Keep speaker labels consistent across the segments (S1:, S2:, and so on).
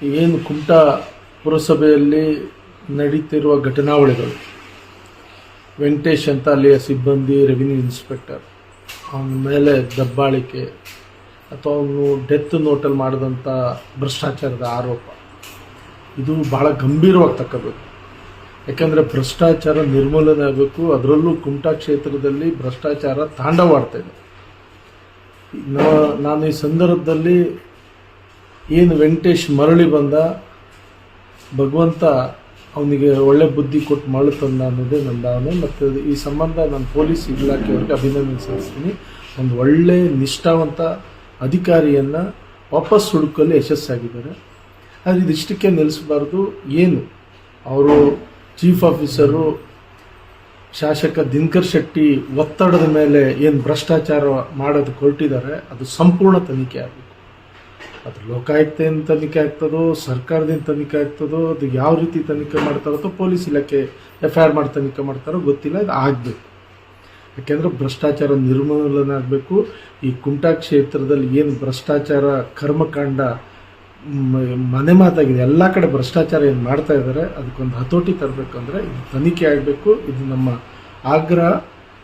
S1: ಏನು ಕುಮಟಾ ಪುರಸಭೆಯಲ್ಲಿ ನಡೀತಿರುವ ಘಟನಾವಳಿಗಳು. ವೆಂಕಟೇಶ್ ಅಂತ ಅಲ್ಲಿಯ ಸಿಬ್ಬಂದಿ ರೆವಿನ್ಯೂ ಇನ್ಸ್ಪೆಕ್ಟರ್ ಅವನ ಮೇಲೆ ದಬ್ಬಾಳಿಕೆ ಅಥವಾ ಅವನು ಡೆತ್ ನೋಟಲ್ಲಿ ಮಾಡಿದಂಥ ಭ್ರಷ್ಟಾಚಾರದ ಆರೋಪ. ಇದು ಬಹಳ ಗಂಭೀರವಾಗಿ ತಕ್ಕಬೇಕು ಯಾಕಂದರೆ ಭ್ರಷ್ಟಾಚಾರ ನಿರ್ಮೂಲನೆ ಆಗಬೇಕು, ಅದರಲ್ಲೂ ಕುಮಟಾ ಕ್ಷೇತ್ರದಲ್ಲಿ ಭ್ರಷ್ಟಾಚಾರ ತಾಂಡವಾಡ್ತಾ ಇದೆ. ನಾನು ಈ ಸಂದರ್ಭದಲ್ಲಿ ಏನು ವೆಂಕಟೇಶ್ ಮರಳಿ ಬಂದ, ಭಗವಂತ ಅವನಿಗೆ ಒಳ್ಳೆ ಬುದ್ಧಿ ಕೊಟ್ಟು ಮರಳು ತಂದ ಅನ್ನೋದೇ ನನ್ನ ಭಾವನೆ. ಮತ್ತು ಈ ಸಂಬಂಧ ನಾನು ಪೊಲೀಸ್ ಇಲಾಖೆಯವರಿಗೆ ಅಭಿನಂದನೆ ಸಲ್ಲಿಸ್ತೀನಿ ಒಂದು ಒಳ್ಳೆ, ನಿಷ್ಠಾವಂತ ಅಧಿಕಾರಿಯನ್ನು ವಾಪಸ್ ಹುಡುಕಲು ಯಶಸ್ಸಾಗಿದ್ದಾರೆ ಆದರೆ ಇದಿಷ್ಟಕ್ಕೆ ನಿಲ್ಲಿಸಬಾರ್ದು ಏನು? ಅವರು ಚೀಫ್ ಆಫೀಸರು ಶಾಸಕ ದಿನಕರ್ ಶೆಟ್ಟಿ ಒತ್ತಡದ ಮೇಲೆ ಏನು ಭ್ರಷ್ಟಾಚಾರ ಮಾಡೋದು ಹೊರಟಿದ್ದಾರೆ ಅದು ಸಂಪೂರ್ಣ ತನಿಖೆ ಆಗಬೇಕು ಅದು ಲೋಕಾಯುಕ್ತದಿಂದ ತನಿಖೆ ಆಗ್ತದೋ ಸರ್ಕಾರದಿಂದ ತನಿಖೆ ಆಗ್ತದೋ, ಅದು ಯಾವ ರೀತಿ ತನಿಖೆ ಮಾಡ್ತಾರೋ ಪೊಲೀಸ್ ಇಲಾಖೆ ಎಫ್ ಐ ಆರ್ ಮಾಡಿ ತನಿಖೆ ಮಾಡ್ತಾರೋ ಗೊತ್ತಿಲ್ಲ ಇದು ಆಗಬೇಕು. ಯಾಕೆಂದರೆ ಭ್ರಷ್ಟಾಚಾರ ನಿರ್ಮೂಲನೆ ಆಗಬೇಕು ಈ ಕುಮಟಾ ಕ್ಷೇತ್ರದಲ್ಲಿ ಏನು ಭ್ರಷ್ಟಾಚಾರ ಕರ್ಮಕಾಂಡ ಮನೆ ಮಾತಾಗಿದೆ, ಎಲ್ಲ ಕಡೆ ಭ್ರಷ್ಟಾಚಾರ ಏನು ಮಾಡ್ತಾ ಇದ್ದಾರೆ, ಅದಕ್ಕೊಂದು ಹತೋಟಿ ತರಬೇಕಂದ್ರೆ ಇದು ತನಿಖೆ ಆಗಬೇಕು. ಇದು ನಮ್ಮ ಆಗ್ರಹ.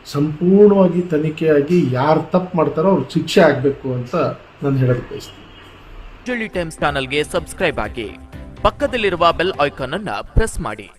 S1: ಸಂಪೂರ್ಣವಾಗಿ ತನಿಖೆಯಾಗಿ ಯಾರು ತಪ್ಪು ಮಾಡ್ತಾರೋ ಅವ್ರಿಗೆ ಶಿಕ್ಷೆ ಆಗಬೇಕು ಅಂತ ನಾನು ಹೇಳೋದು ಬಯಸ್ತೀನಿ.
S2: ಟೈಮ್ಸ್ ಚಾನಲ್ಗೆ ಸಬ್ಸ್ಕ್ರೈಬ್ ಆಗಿ. ಪಕ್ಕದಲ್ಲಿರುವ ಬೆಲ್ ಐಕಾನ್ ಅನ್ನ ಪ್ರೆಸ್ ಮಾಡಿ.